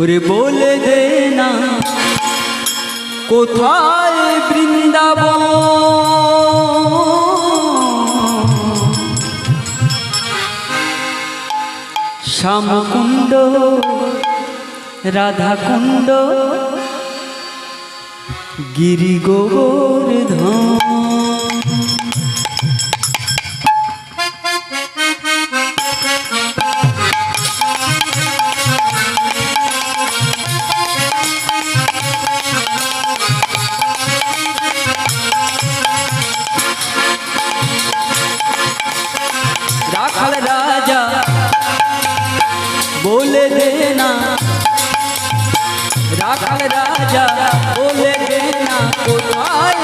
ওরে বলে দে না কোথায় বৃন্দাবন? শ্যামকুণ্ড রাধাকুণ্ড গিরি গোবর্ধন রাজা। বলে দে না। রাখাল রাজা, বলে দে না, কোথায়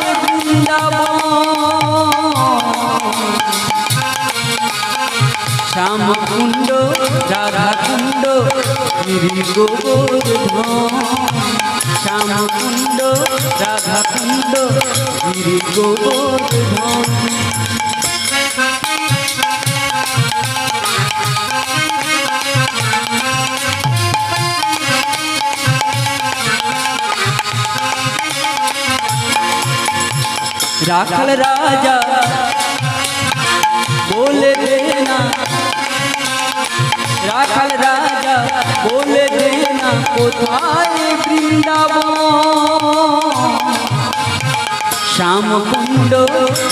শ্যামকুণ্ড, রাধাকুণ্ড গিরি গোবর্ধন শ্যামকুণ্ড, রাধাকুণ্ড গিরি গোবর্ধন রাখাল রাজা। বলে দে না। রাখাল রাজা, বলে দে না। কোথায় বৃন্দাবন? শ্যামকুণ্ড,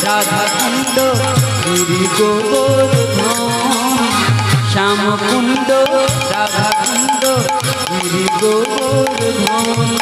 রাধাকুণ্ড গিরি গোবর্ধন। শ্যামকুণ্ড, রাধাকুণ্ড গিরি গোবর্ধন।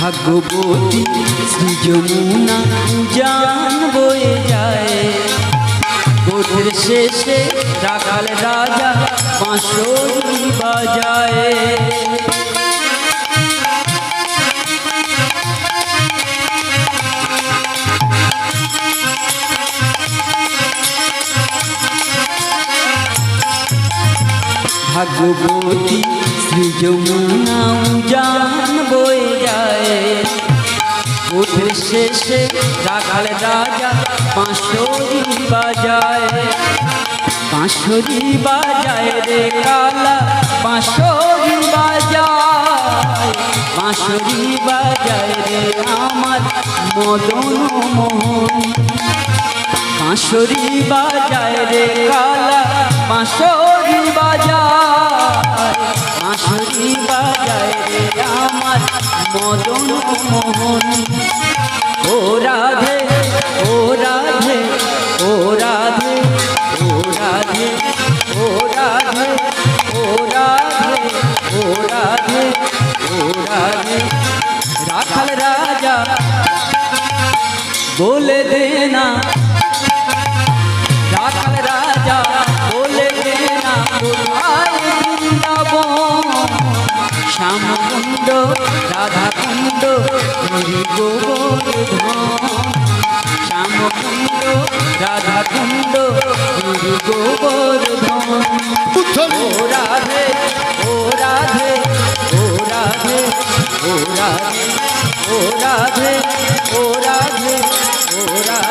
ভাগ্যবতী শ্রী যমুনা জান বয়ে যায় গোঠের শেষে রাখাল রাজা বাঁশরি বাজায়। ভাগ্যবতী শ্রী যমুনা জান বয়ে যায়। শেষে রাখাল রাজা বাঁশরি বাজায়। বাঁশরি বাজায় রে কালা বাঁশরি বাজায়। বাঁশরি বাজায় রে আমার মদন মোহন। বাঁশরি বাজায় রে কালা বাঁশরি বাজায় বাঁশরি বাজায় রে আমার মদন মোহন। ও রাধে ও রাধে ও রাধে ও রাধে ও রাধে ও রাধে ও রাধে ও রাধে। রাখাল রাজা বলে দে শ্যামকুণ্ড রাধাকুণ্ড হরি গোবর্ধন শ্যামকুণ্ড রাধাকুণ্ড হরি গোবর্ধন ও রাধে ও রাধে ও রাধে ও রাধে ও রাধে ও রাধে ও রাধে